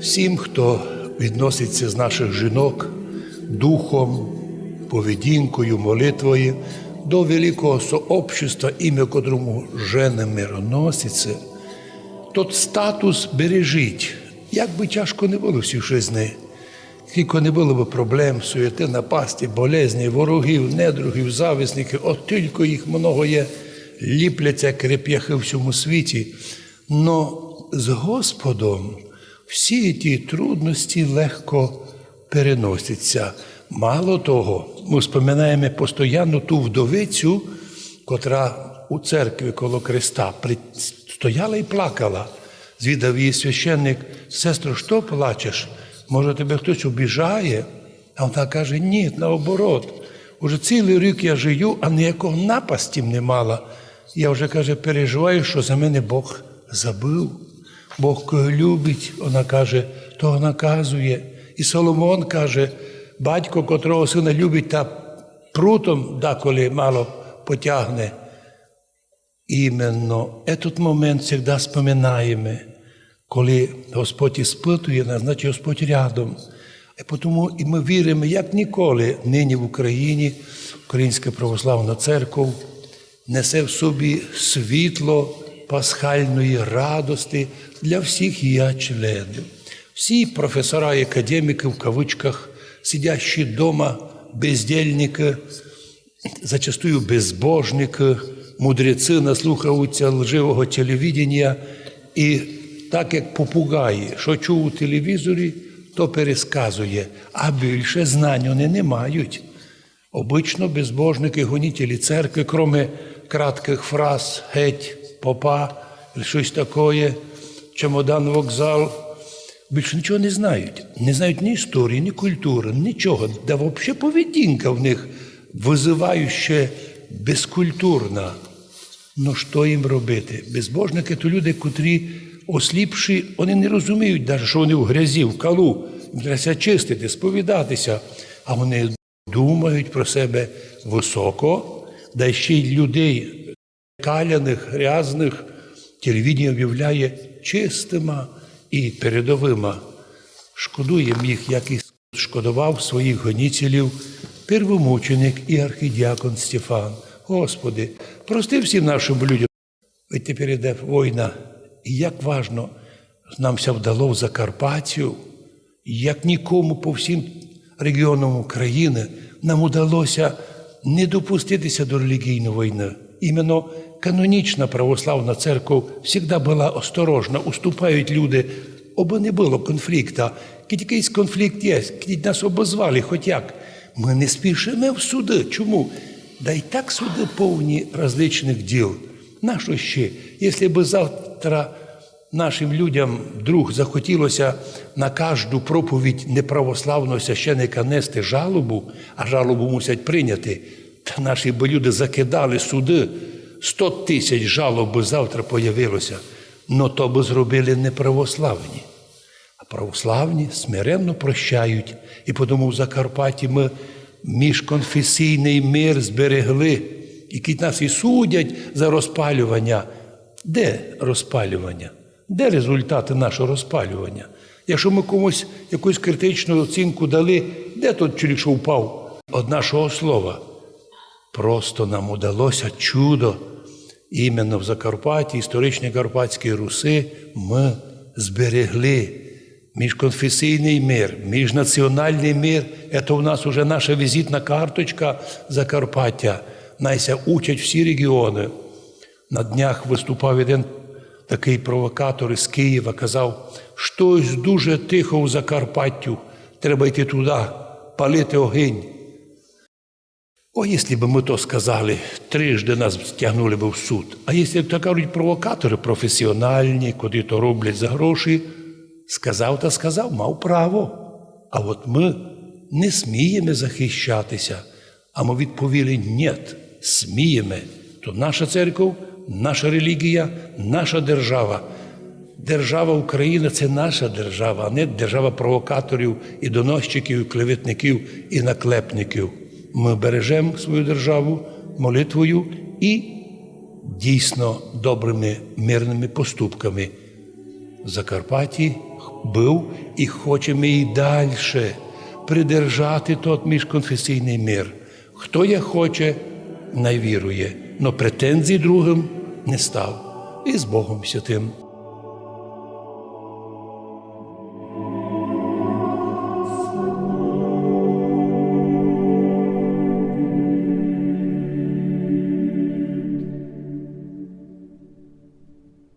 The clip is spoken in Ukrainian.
всім, хто відноситься з наших жінок духом, поведінкою, молитвою до великого сообщества, ім'я котрому жена мироноситься, тот статус бережіть. Як би тяжко не було всі жизни, скільки не було б проблем, суєти, напасті, болезні, ворогів, недругів, зависників, от тільки їх много є, ліпляться як реп'яхи в всьому світі. Но з Господом всі ті трудності легко переносяться. Мало того, ми споминаємо постійно ту вдовицю, котра у церкві коло Христа стояла і плакала. Звідав її священник, сестро, що плачеш? Може, тебе хтось обіжає? А вона каже, ні, наоборот. Уже цілий рік я живу, а ніякого напасті не мала. Я вже каже, переживаю, що за мене Бог забив. Бог кого любить, вона каже, того наказує. І Соломон каже, батько, котрого сина любить, та прутом деколи мало потягне. Іменно этот момент завжди споминаємо, коли Господь іспитує нас, значить Господь рядом. І тому і ми віримо, як ніколи, нині в Україні Українська православна церква несе в собі світло пасхальної радости для всіх її членів. Всі професора і академіки в кавичках, сидящі вдома, бездельники, зачастую безбожники, мудреці наслухаються лживого телевідення і так як попугаї, що чув у телевізорі, то пересказує, а більше знань вони не мають. Обично безбожники, гонітелі церкви, кроме кратких фраз геть, попа, щось таке, чемодан, вокзал, більше нічого не знають. Не знають ні історії, ні культури, нічого. Да взагалі поведінка в них визиваюче безкультурна. Ну що їм робити? Безбожники то люди, котрі осліпші, вони не розуміють, навіть, що вони в грязі, в калу. Треба чистити, сповідатися. А вони думають про себе високо, да ще й людей каляних, грязних, телевідення об'являє чистима і передовима. Шкодуємо їх, як і шкодував своїх гонітелів первомученик і архідіакон Стефан. Господи, прости всім нашим людям. Ведь тепер іде війна. І як важно нам все вдало в Закарпаттю, як нікому по всім регіонам України нам удалося не допуститися до релігійної війни. Іменно канонічна православна церква завжди була осторожна, уступають люди, аби не було конфлікту. Якийсь конфлікт є, нас обозвали, хоч як. Ми не спішимо в суди. Чому? Да й так суди повні различних діл. Нащо ще? Якщо б завтра нашим людям вдруг захотілося на кожну проповідь неправославного священика нести жалобу, а жалобу мусять прийняти, та наші б люди закидали суди, 100 тисяч жалоб завтра появилося, но то би зробили неправославні. А православні смиренно прощають. І тому в Закарпатті ми міжконфесійний мир зберегли, які нас і судять за розпалювання. Де розпалювання? Де результати нашого розпалювання? Якщо ми комусь якусь критичну оцінку дали, де той чоловік, що впав? Од нашого слова. Просто нам удалося чудо. Іменно в Закарпатті, історичній Карпатській Руси, ми зберегли міжконфесійний мир, міжнаціональний мир. Це у нас вже наша візитна карточка Закарпаття. Найся учать всі регіони. На днях виступав один такий провокатор із Києва, казав, щось дуже тихо в Закарпаттю, треба йти туди, палити огінь. О, якщо б ми то сказали, трижди нас стягнули б в суд. А якщо то кажуть провокатори професіональні, куди то роблять за гроші, сказав та сказав, мав право. А от ми не сміємо захищатися, а ми відповіли ні, сміємо. То наша церква, наша релігія, наша держава. Держава Україна це наша держава, а не держава провокаторів і доносчиків, і клеветників і наклепників. Ми бережемо свою державу молитвою і дійсно добрими мирними поступками. В Закарпатті був і хочемо і далі придержати тот міжконфесійний мир. Хто як хоче, най вірує, но претензій другим не став. І з Богом святим.